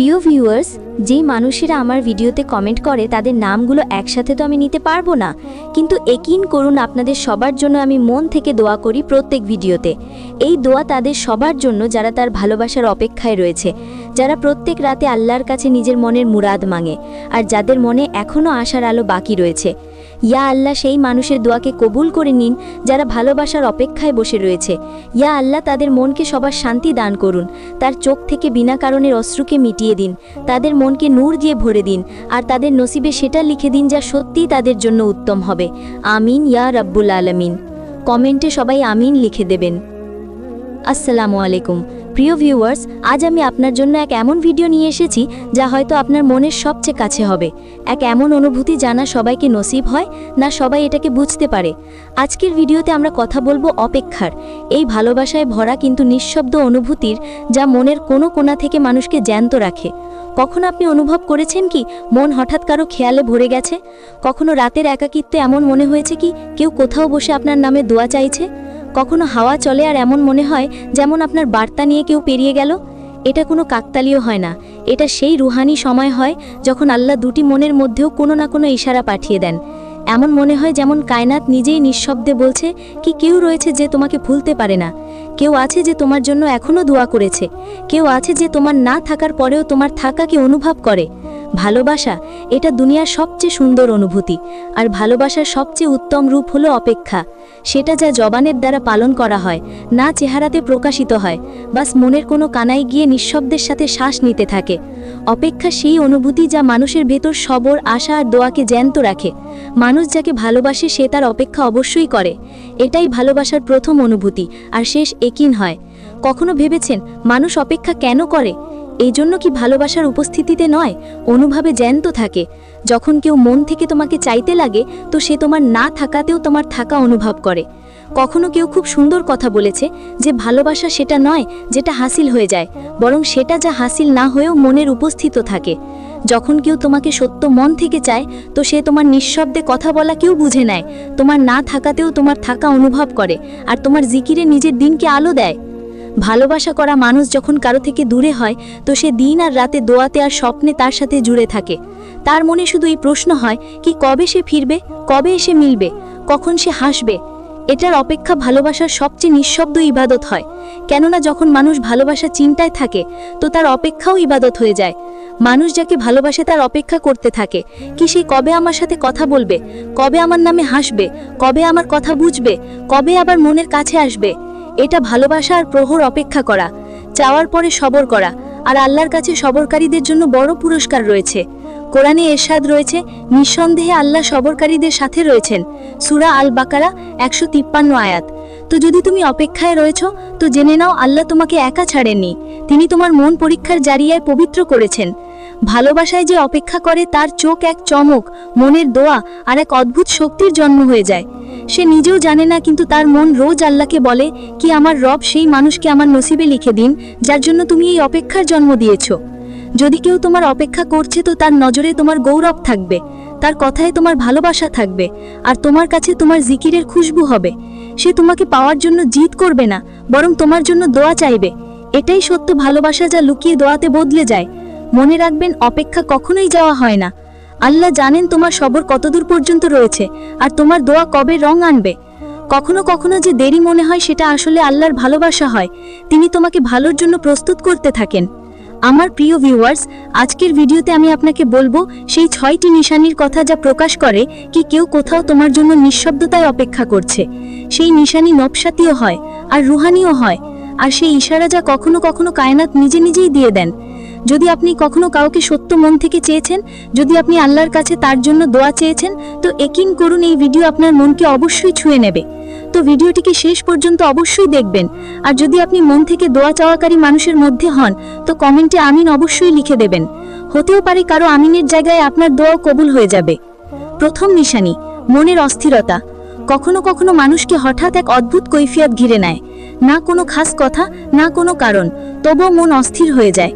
প্রিয় ভিউয়ার্স যেই মানুষেরা আমার ভিডিওতে কমেন্ট করে, তাদের নামগুলো একসাথে তো আমি নিতে পারব না। কিন্তু একিন করুন, আপনাদের সবার জন্য আমি মন থেকে দোয়া করি প্রত্যেক ভিডিওতে। এই দোয়া তাদের সবার জন্য, যারা তার ভালোবাসার অপেক্ষায় রয়েছে। যারা প্রত্যেক রাতে আল্লাহর কাছে নিজের মনের মুরাদ মাঙে, আর যাদের মনে এখনও আশার আলো বাকি রয়েছে। ইয়া আল্লাহ, সেই মানুষের দোয়াকে কবুল করে নিন যারা ভালোবাসার অপেক্ষায় বসে রয়েছে। ইয়া আল্লাহ, তাদের মনকে সবার শান্তি দান করুন। তার চোখ থেকে বিনা কারণের অশ্রুকে মিটিয়ে দিন। তাদের মনকে নূর দিয়ে ভরে দিন। আর তাদের নসিবে সেটা লিখে দিন যা সত্যিই তাদের জন্য উত্তম হবে। আমিন, ইয়া রব্বুল আলমিন। কমেন্টে সবাই আমিন লিখে দেবেন। আসসালামু আলাইকুম। প্রিয় ভিউয়ার্স আজ আমি আপনার জন্য এক এমন ভিডিও নিয়ে এসেছি যা হয়তো আপনার মনের সবচেয়ে কাছে হবে। এক এমন অনুভূতি জানা সবাইকে নসিব হয়, না সবাই এটাকে বুঝতে পারে। আজকের ভিডিওতে আমরা কথা বলব অপেক্ষার। এই ভালোবাসায় ভরা কিন্তু নিঃশব্দ অনুভূতির যা মনের কোনো কোণা থেকে মানুষকে জ্যান্ত রাখে। কখন আপনি অনুভব করেছেন কি, মন হঠাৎ কারও খেয়ালে ভরে গেছে? কখনো রাতের একাকিত্বে এমন মনে হয়েছে কি, কেউ কোথাও বসে আপনার নামে দোয়া চাইছে? কখনো হাওয়া চলে আর এমন মনে হয় যেমন আপনার বার্তা নিয়ে কেউ পেরিয়ে গেল? এটা কোনো কাকতালীয় হয় না। এটা সেই রুহানি সময় হয় যখন আল্লাহ দুটি মনের মধ্যেও কোনো না কোনো ইশারা পাঠিয়ে দেন। এমন মনে হয় যেমন কায়নাত নিজেই নিঃশব্দে বলছে কি কেউ রয়েছে যে তোমাকে ভুলতে পারে না। কেউ আছে যে তোমার জন্য এখনও দোয়া করেছে। কেউ আছে যে তোমার না থাকার পরেও তোমার থাকাকে অনুভব করে। ভালোবাসা, এটা দুনিয়ার সবচেয়ে সুন্দর অনুভূতি। আর ভালোবাসার সবচেয়ে উত্তম রূপ হলো অপেক্ষা। সেটা যা জবানের দ্বারা পালন করা হয়, না চেহারাতে প্রকাশিত হয়। বাস মনের কোনো কানায় গিয়ে নিঃশব্দের সাথে শ্বাস নিতে থাকে। অপেক্ষা সেই অনুভূতি যা মানুষের ভেতর সবর, আশা আর দোয়াকে জ্যান্ত রাখে। মানুষ যাকে ভালোবাসে সে তার অপেক্ষা অবশ্যই করে। এটাই ভালোবাসার প্রথম অনুভূতি, আর শেষ একিন হয়। কখনো ভেবেছেন, মানুষ অপেক্ষা কেন করে? এই জন্য কি ভালোবাসার উপস্থিতিতে নয়? অনুভবে জ্যান্ত থাকে। যখন কেউ মন থেকে তোমাকে চাইতে লাগে, তো সে তোমার না থাকাতেও তোমার থাকা অনুভব করে। কখনো কেউ খুব সুন্দর কথা বলেছে যে ভালোবাসা সেটা নয়, যেটা হাসিল হয়ে যায়, বরং সেটা যা হাসিল না হয়েও মনের উপস্থিত থাকে। যখন কেউ তোমাকে সত্য মন থেকে চায়, তো সে তোমার নিঃশব্দে কথা বলা কেউ বুঝে নেয়। তোমার না থাকাতেও তোমার থাকা অনুভব করে, আর তোমার জিকিরে নিজের দিনকে আলো দেয়। ভালোবাসা করা মানুষ যখন কারও থেকে দূরে হয়, তো সে দিন আর রাতে দোয়াতে আর স্বপ্নে তার সাথে জুড়ে থাকে। তার মনে শুধু এই প্রশ্ন হয় কি কবে সে ফিরবে, কবে এসে মিলবে, কখন সে হাসবে? এটার অপেক্ষা ভালোবাসার সবচেয়ে নিঃশব্দ ইবাদত হয়। কেননা যখন মানুষ ভালোবাসা চিন্তায় থাকে, তো তার অপেক্ষাও ইবাদত হয়ে যায়। মানুষ যাকে ভালোবাসে তার অপেক্ষা করতে থাকে, কি সে কবে আমার সাথে কথা বলবে, কবে আমার নামে হাসবে, কবে আমার কথা বুঝবে, কবে আবার মনের কাছে আসবে? এটা ভালোবাসা আর প্রহর অপেক্ষা করা, চাওয়ার পরে সবর করা, আর আল্লাহর কাছে সবরকারীদের জন্য বড় পুরস্কার রয়েছে। কোরআনে এরশাদ রয়েছে, নিঃসন্দেহে আল্লাহ সবরকারীদের সাথে রয়েছেন, সুরা আল বাকারা একশো তিপ্পান্ন আয়াত। তো যদি তুমি অপেক্ষায় রয়েছ, তো জেনে নাও আল্লাহ তোমাকে একা ছাড়েননি, তিনি তোমার মন পরীক্ষার জারিয়ায় পবিত্র করেছেন। ভালোবাসায় যে অপেক্ষা করে, তার চোখ এক চমক, মনের দোয়া আর এক অদ্ভুত শক্তির জন্ম হয়ে যায়। সে নিজেও জানে না, কিন্তু তার মন রোজ আল্লাহকে বলে কি আমার রব সেই মানুষকে আমার নসিবে লিখে দিন, যার জন্য তুমি এই অপেক্ষার জন্ম দিয়েছ। যদি কেউ তোমার অপেক্ষা করছে, তো তার নজরে তোমার গৌরব থাকবে, তার কথায় তোমার ভালোবাসা থাকবে, আর তোমার কাছে তোমার জিকিরের খুশবু হবে। সে তোমাকে পাওয়ার জন্য জিদ করবে না, বরং তোমার জন্য দোয়া চাইবে। এটাই সত্য ভালোবাসা যা লুকিয়ে দোয়াতে বদলে যায়। মনে রাখবেন, অপেক্ষা কখনোই যাওয়া হয় না। আল্লাহ জানেন তোমার সবর কতদূর পর্যন্ত রয়েছে, আর তোমার দোয়া কবে রং আনবে। কখনো কখনো যে দেরি মনে হয় সেটা আসলে আল্লাহর ভালোবাসা হয়, তিনি তোমাকে ভালোর জন্য প্রস্তুত করতে থাকেন। আমার প্রিয় ভিউয়ার্স আজকের ভিডিওতে আমি আপনাকে বলব, সেই ছয়টি নিশানির কথা যা প্রকাশ করে কি কেউ কোথাও তোমার জন্য নিঃশব্দতায় অপেক্ষা করছে। সেই নিশানি নবসাতীয় হয়, আর রুহানিও হয়, আর সেই ইশারা যা কখনো কখনো কায়নাত নিজে নিজেই দিয়ে দেন। যদি আপনি কখনো কাউকে সত্য মন থেকে চেয়েছেন, যদি আপনি আল্লাহর কাছে তার জন্য দোয়া চেয়েছেন, তো একিন করুন এই ভিডিও আপনার মনকে অবশ্যই ছুঁয়ে নেবে। তো ভিডিওটিকে শেষ পর্যন্ত অবশ্যই দেখবেন। আর যদি আপনি মন থেকে দোয়া চাওয়াকারী মানুষের মধ্যে হন, তো কমেন্টে আমিন অবশ্যই লিখে দেবেন। হতেও পারে কারও আমিনের জায়গায় আপনার দোয়াও কবুল হয়ে যাবে। প্রথম নিশানি, মনের অস্থিরতা। কখনো কখনো মানুষকে হঠাৎ এক অদ্ভুত কৈফিয়াত ঘিরে নেয়। না কোনো খাস কথা, না কোনো কারণ, তবুও মন অস্থির হয়ে যায়।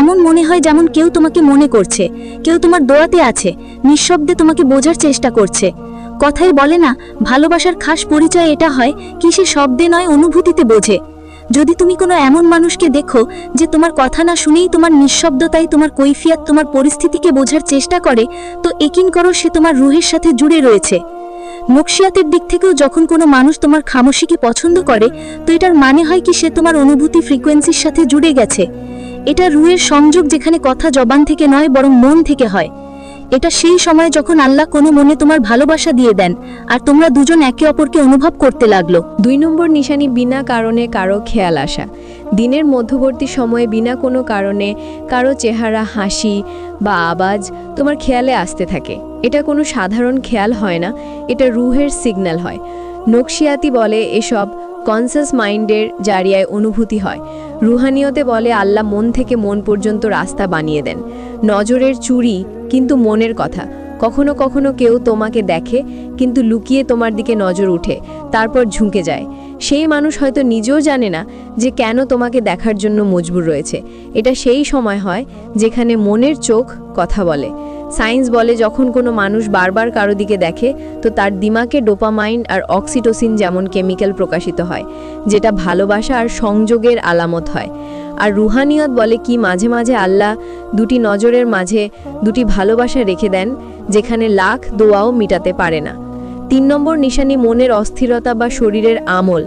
এমন মনে হয় যেমন কেউ তোমাকে মনে করছে, কেউ তোমার দোয়াতে আছে, নিঃশব্দে তোমাকে বোঝার চেষ্টা করছে। কথাই বলে না, ভালোবাসার খাস পরিচয় এটা হয় কি সে শব্দে নয় অনুভূতিতে বোঝে। যদি তুমি কোনো এমন মানুষকে দেখো যে তোমার কথা না শুনেই তোমার নিঃশব্দতায় তোমার কৈফিয়াত তোমার পরিস্থিতিকে বোঝার চেষ্টা করে, তো একিন করো সে তোমার রুহের সাথে জুড়ে রয়েছে। নকশিয়াতের দিক থেকেও যখন কোনো মানুষ তোমার খামোশিকে পছন্দ করে, তো এটার মানে হয় কি সে তোমার অনুভূতি ফ্রিকোয়েন্সির সাথে জুড়ে গেছে। এটা রুহের সংযোগ যেখানে কথা জবান থেকে নয়, বরং মন থেকে হয়। এটা সেই সময় যখন আল্লাহ কোনো মনে তোমার ভালোবাসা দিয়ে দেন, আর তোমরা দুজন একে অপরকে অনুভব করতে লাগল। দুই নম্বর নিশানি বিনা কারণে কারও খেয়াল আসা। দিনের মধ্যবর্তী সময়ে বিনা কোনো কারণে কারও চেহারা, হাসি বা আওয়াজ তোমার খেয়ালে আসতে থাকে। এটা কোনো সাধারণ খেয়াল হয় না, এটা রুহের সিগন্যাল হয়। নকশিয়াতি বলে এসব কনসাস মাইন্ডের জারিয়ায় অনুভূতি হয়। রুহানিয়তে বলে, আল্লাহ মন থেকে মন পর্যন্ত রাস্তা বানিয়ে দেন। নজরের চুরি কিন্তু মনের কথা। কখনো কখনো কেউ তোমাকে দেখে, কিন্তু লুকিয়ে তোমার দিকে নজর উঠে, তারপর ঝুঁকে যায়। সেই মানুষ হয়তো নিজেও জানে না যে কেন তোমাকে দেখার জন্য মজবুর রয়েছে। এটা সেই সময় হয় যেখানে মনের চোখ কথা বলে। সায়েন্স বলে যখন কোনো মানুষ বারবার কারও দিকে দেখে, তো তার দিমাকে ডোপামাইন আর অক্সিটোসিন যেমন কেমিক্যাল প্রকাশিত হয়, যেটা ভালোবাসা আর সংযোগের আলামত হয়। আর রুহানিয়ত বলে কি মাঝে মাঝে আল্লাহ দুটি নজরের মাঝে দুটি ভালোবাসা রেখে দেন, যেখানে লাখ দোয়াও মিটাতে পারে না। তিন নম্বর নিশানি মনের অস্থিরতা বা শরীরের আমল।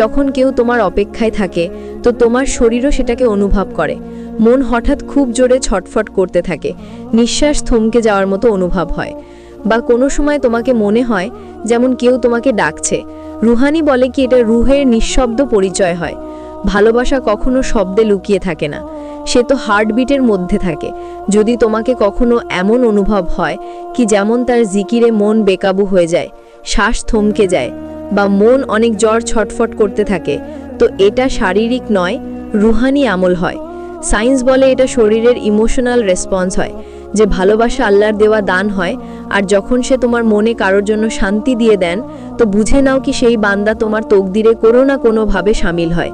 যখন কেউ তোমার অপেক্ষায় থাকে, তো তোমার শরীরও সেটাকে অনুভব করে। মন হঠাৎ খুব জোরে ছটফট করতে থাকে। নিঃশ্বাস থমকে যাওয়ার মতো অনুভব হয়। বা কোনো সময় তোমাকে মনে হয় যেমন কেউ তোমাকে ডাকছে। রুহানি বলে কি এটা রুহের নিঃশব্দ পরিচয় হয়। ভালোবাসা কখনো শব্দে লুকিয়ে থাকে না। সে তো হার্টবিটের মধ্যে থাকে। যদি তোমাকে কখনো এমন অনুভব হয় কি যেমন তার জিকিরে মন বেকাবু হয়ে যায়, শ্বাস থমকে যায়, বা মন অনেক জ্বর ছটফট করতে থাকে, তো এটা শারীরিক নয়, রুহানি আমল হয়। সায়েন্স বলে এটা শরীরের ইমোশনাল রেসপন্স হয়, যে ভালোবাসা আল্লাহর দেওয়া দান হয়, আর যখন সে তোমার মনে কারোর জন্য শান্তি দিয়ে দেন, তো বুঝে নাও কি সেই বান্দা তোমার তকদিরে কোনো না কোনোভাবে সামিল হয়।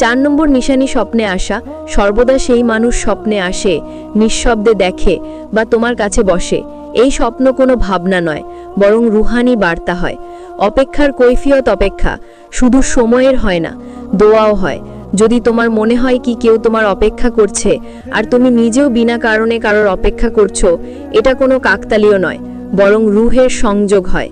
চার নম্বর নিশানি স্বপ্নে আসা, সর্বদা সেই মানুষ স্বপ্নে আসে, নিঃশব্দে দেখে বা তোমার কাছে বসে। এই স্বপ্ন কোনো ভাবনা নয়, বরং রুহানি বার্তা হয়। অপেক্ষার কৈফিয়ত অপেক্ষা, শুধু সময়ের হয় না, দোয়াও হয়। যদি তোমার মনে হয় কি কেউ তোমার অপেক্ষা করছে, আর তুমি নিজেও বিনা কারণে কারোর অপেক্ষা করছ, এটা কোনো কাকতালীয় নয়, বরং রুহের সংযোগ হয়।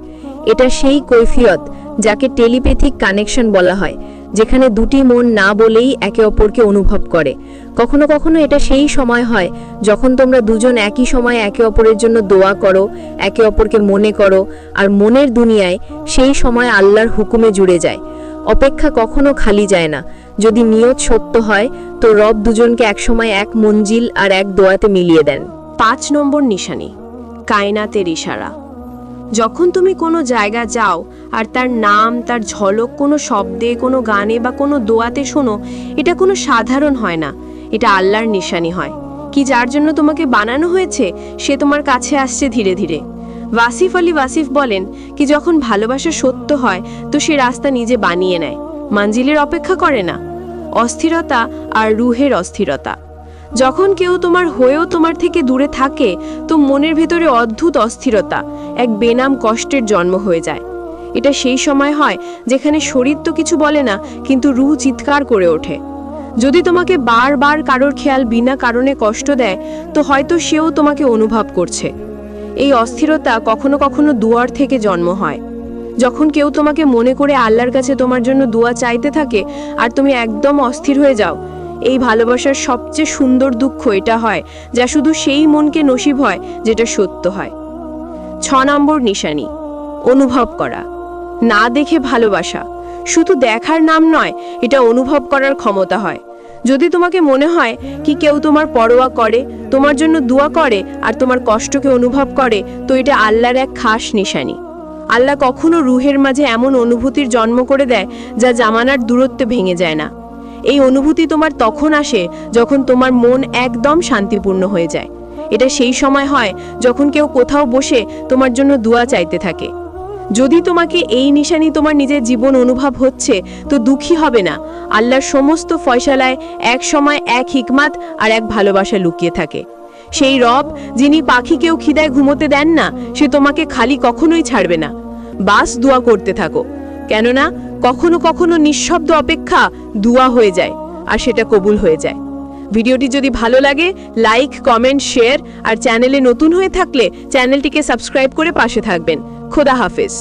এটা সেই কৈফিয়ত যাকে টেলিপ্যাথিক কানেকশন বলা হয়, যেখানে দুটি মন না বলেই একে অপরকে অনুভব করে। কখনো কখনো এটা সেই সময় হয় যখন তোমরা দুজন একই সময় একে অপরের জন্য দোয়া করো, একে অপরকে মনে করো, আর মনের দুনিয়ায় সেই সময় আল্লাহর হুকুমে জুড়ে যায়। অপেক্ষা কখনো খালি যায় না। যদি নিয়ত সত্য হয়, তো রব দুজনকে একসময় এক মঞ্জিল আর এক দোয়াতে মিলিয়ে দেন। পাঁচ নম্বর নিশানি, কায়নাতের ইশারা। যখন তুমি কোনো জায়গা যাও আর তার নাম, তার ঝলক কোনো শব্দে, কোনো গানে বা কোনো দোয়াতে শোনো, এটা কোনো সাধারণ হয় না। এটা আল্লাহর নিশানি হয়। কি যার জন্য তোমাকে বানানো হয়েছে, সে তোমার কাছে আসছে ধীরে ধীরে। ওয়াসিফ আলী ওয়াসিফ বলেন কি, যখন ভালোবাসা সত্য হয়, তো সে রাস্তা নিজে বানিয়ে নেয়, মাঞ্জিলের অপেক্ষা করে না। অস্থিরতা আর রুহের অস্থিরতা। যখন কেউ তোমার হয়েও তোমার থেকে দূরে থাকে, তো মনের ভেতরে অদ্ভুত অস্থিরতা, এক বেনাম কষ্টের জন্ম হয়ে যায়। এটা সেই সময় হয়, যেখানে শরীর তো কিছু বলে না, কিন্তু রুহ চিৎকার করে ওঠে। যদি তোমাকে বারবার কারোর খেয়াল বিনা কারণে কষ্ট দেয়, তো হয়তো সেও তোমাকে অনুভব করছে। এই অস্থিরতা কখনো কখনো দুয়ার থেকে জন্ম হয়। যখন কেউ তোমাকে মনে করে আল্লাহর কাছে তোমার জন্য দোয়া চাইতে থাকে আর তুমি একদম অস্থির হয়ে যাও, এই ভালোবাসার সবচেয়ে সুন্দর দুঃখ এটা হয়, যা শুধু সেই মনকে নসিব হয় যেটা সত্য হয়। ছ নম্বর নিশানি, অনুভব করা। না দেখে ভালোবাসা, শুধু দেখার নাম নয়, এটা অনুভব করার ক্ষমতা হয়। যদি তোমাকে মনে হয় কি কেউ তোমার পরোয়া করে, তোমার জন্য দোয়া করে আর তোমার কষ্টকে অনুভব করে, তো এটা আল্লাহর এক খাস নিশানি। আল্লাহ কখনো রুহের মাঝে এমন অনুভূতির জন্ম করে দেয় যা জামানার দূরত্বে ভেঙে যায় না। এই অনুভূতি তোমার তখন আসে যখন তোমার মন একদম শান্তিপূর্ণ হয়ে যায়। এটা সেই সময় হয় যখন কেউ কোথাও বসে তোমার জন্য দোয়া চাইতে থাকে। যদি তোমাকে এই নিশানি তোমার নিজের জীবন অনুভব হচ্ছে, তো দুঃখী হবে না। আল্লাহর সমস্ত ফয়সালায় এক সময় এক হিকমাত আর এক ভালোবাসা লুকিয়ে থাকে। সেই রব, যিনি পাখিকেও খিদায় ঘুমোতে দেন না, সে তোমাকে খালি কখনোই ছাড়বে না। বাস, দোয়া করতে থাকো। কেননা, কখনো কখনো নিঃশব্দ অপেক্ষা দুয়া হয়ে যায়, আর সেটা কবুল হয়ে যায়। ভিডিওটি যদি ভালো লাগে লাইক কমেন্ট শেয়ার আর চ্যানেলে নতুন হয়ে থাকলে চ্যানেলটিকে সাবস্ক্রাইব করে পাশে থাকবেন। খোদা হাফেজ।